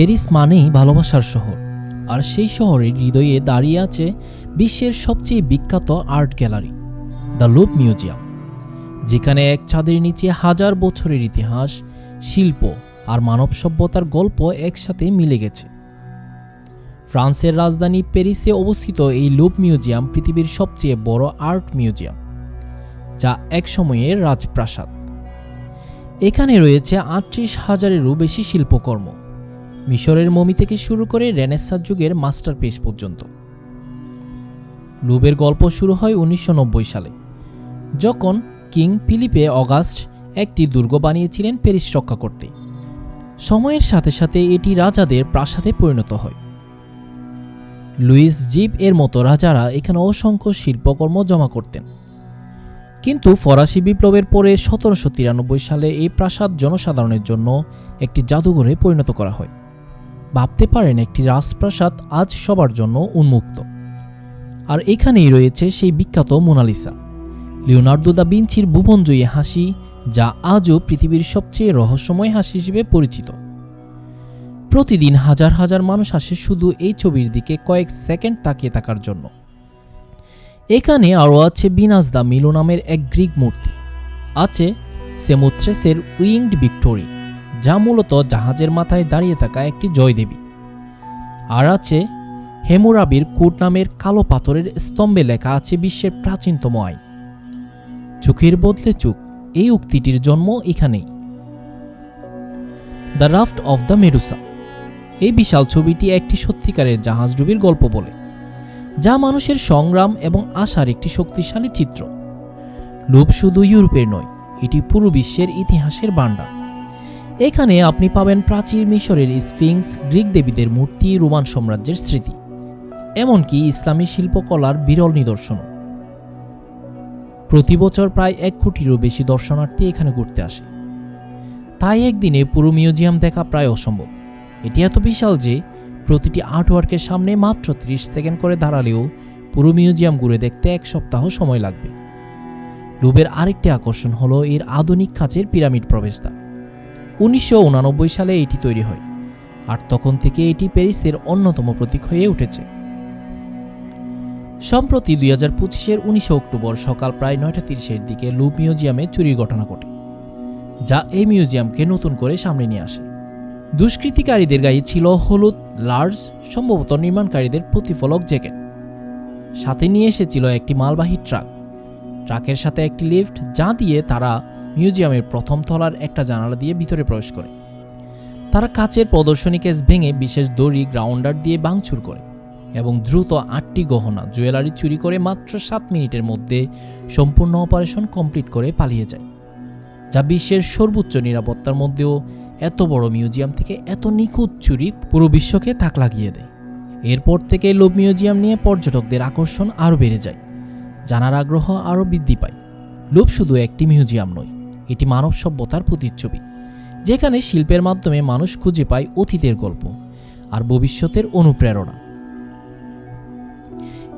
Paris মানেই ভালোবাসার শহর। আর সেই শহরের হৃদয়ে দাঁড়িয়ে আছে বিশ্বের সবচেয়ে বিখ্যাত art gallery, the Louvre museum, যেখানে এক ছাদের নিচে হাজার বছরের ইতিহাস, শিল্প আর মানব সভ্যতার গল্প একসাথে মিলে গেছে। ফ্রান্সের রাজধানী প্যারিসে অবস্থিত এই লুপ মিউজিয়াম পৃথিবীর সবচেয়ে বড় আর্ট মিউজিয়াম, যা এক সময়ের রাজপ্রাসাদ। এখানে রয়েছে আটত্রিশ হাজারেরও বেশি শিল্পকর্ম। মিশরের মমি থেকে শুরু করে রেনেসার যুগের মাস্টারপিস পর্যন্ত। লুবের গল্প শুরু হয় উনিশশো নব্বই সালে, যখন কিং ফিলিপে অগাস্ট একটি দুর্গ বানিয়েছিলেন প্যারিস রক্ষা করতে। সময়ের সাথে সাথে এটি রাজাদের প্রাসাদে পরিণত হয়। লুইস জিপ এর মতো রাজারা এখানে অসংখ্য শিল্পকর্ম জমা করতেন। কিন্তু ফরাসি বিপ্লবের পরে সতেরোশো তিরানব্বই সালে এই প্রাসাদ জনসাধারণের জন্য একটি জাদুঘরে পরিণত করা হয়। ভাবতে পারেন একটি রাজপ্রাসাদ আজ সবার জন্য উন্মুক্ত। আর এখানেই রয়েছে সেই বিখ্যাত মোনালিসা। লিওনার্দো দা বিঞ্চির ভুবনজয়ী হাসি, যা আজও পৃথিবীর সবচেয়ে রহস্যময় হাসি হিসেবে পরিচিত। প্রতিদিন হাজার হাজার মানুষ আসে শুধু এই ছবির দিকে কয়েক সেকেন্ড তাকিয়ে থাকার জন্য। এখানে আরও আছে বিনাস দা মিলো নামের এক গ্রিক মূর্তি। আছে সেমোথ্রেসের উইংড ভিক্টোরি। যা মূলত জাহাজের মাথায় দাঁড়িয়ে থাকা একটি জয়দেবী। আর আছে হেমুরাবির কুট নামের কালো পাথরের স্তম্ভে লেখা আছে বিশ্বের প্রাচীনতম আইন। চোখের বদলে চোখ, এই উক্তিটির জন্ম এখানেই। The Raft of the Medusa. এই বিশাল ছবিটি একটি সত্যিকারের জাহাজডুবির গল্প বলে, যা মানুষের সংগ্রাম এবং আশার একটি শক্তিশালী চিত্র। লোভ শুধু ইউরোপের নয়, এটি পুরো বিশ্বের ইতিহাসের ভাণ্ডার। এখানে আপনি পাবেন প্রাচীর মিশরের স্ফিংস, গ্রিক দেবীদের মূর্তি, রোমান সাম্রাজ্যের স্মৃতি। এমনকি ইসলামী শিল্পকলার বিরল নিদর্শন প্রতি বছর প্রায় এক কোটিরও বেশি দর্শনার্থী এখানে ঘুরতে আসে। তাই একদিনে পুরো মিউজিয়াম দেখা প্রায় অসম্ভব। এটি এত বিশাল যে, প্রতিটি আর্টওয়ার্কের সামনে মাত্র 30 সেকেন্ড করে দাঁড়ালেও পুরো মিউজিয়াম ঘুরে দেখতে এক সপ্তাহ সময় লাগবে। লুবের আরেকটি আকর্ষণ হলো এর আধুনিক খাঁচের পিরামিড প্রবেশদ্বার। উনিশশো সালে এটি তৈরি হয়, আর তখন থেকে এটি প্যারিসের অন্যতম প্রতীক হয়ে উঠেছে। সম্প্রতি দুই হাজার পঁচিশের উনিশে অক্টোবর সকাল প্রায় নয়টা তিরিশের দিকে লুপ মিউজিয়ামে চুরির ঘটনা ঘটে, যা এই মিউজিয়ামকে নতুন করে সামনে নিয়ে আসে। দুষ্কৃতিকারীদের গায়ে ছিল হলুদ, লার্জ, সম্ভবত নির্মাণকারীদের প্রতিফলক জ্যাকেট। সাথে নিয়ে এসেছিল একটি মালবাহী ট্রাক। ট্রাকের সাথে একটি লিফট, যা দিয়ে তারা মিউজিয়ামের প্রথম তলার একটা জানালা দিয়ে ভিতরে প্রবেশ করে। তারা কাচের প্রদর্শনী কেস ভেঙে বিশেষ দড়ি, গ্রাউন্ডার দিয়ে ভাঙচুর করে এবং দ্রুত আটটি গহনা, জুয়েলারি চুরি করে মাত্র সাত মিনিটের মধ্যে সম্পূর্ণ অপারেশন কমপ্লিট করে পালিয়ে যায়, যা বিশ্বের সর্বোচ্চ নিরাপত্তার মধ্যেও এত বড় মিউজিয়াম থেকে এত নিখুঁত চুরি পুরো বিশ্বকে থাক লাগিয়ে দেয়। এরপর থেকে লোভ মিউজিয়াম নিয়ে পর্যটকদের আকর্ষণ আরও বেড়ে যায়, জানার আগ্রহ আরও বৃদ্ধি পায়। লোভ শুধু একটি মিউজিয়াম নয় এটি মানব সভ্যতার প্রতিচ্ছবি, যেখানে শিল্পের মাধ্যমে মানুষ খুঁজে পায় অতীতের গল্প আর ভবিষ্যতের অনুপ্রেরণা।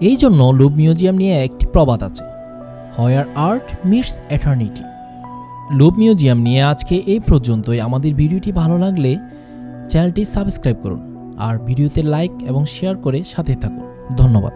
এই জন্য লুভ মিউজিয়াম নিয়ে একটি প্রবাদ আছে where art meets eternity Louvre museum নিয়ে আজকে এই পর্যন্তই। আমাদের ভিডিওটি ভালো লাগলে চ্যানেলটি সাবস্ক্রাইব করুন আর ভিডিওতে লাইক এবং শেয়ার করে সাথে থাকুন। ধন্যবাদ।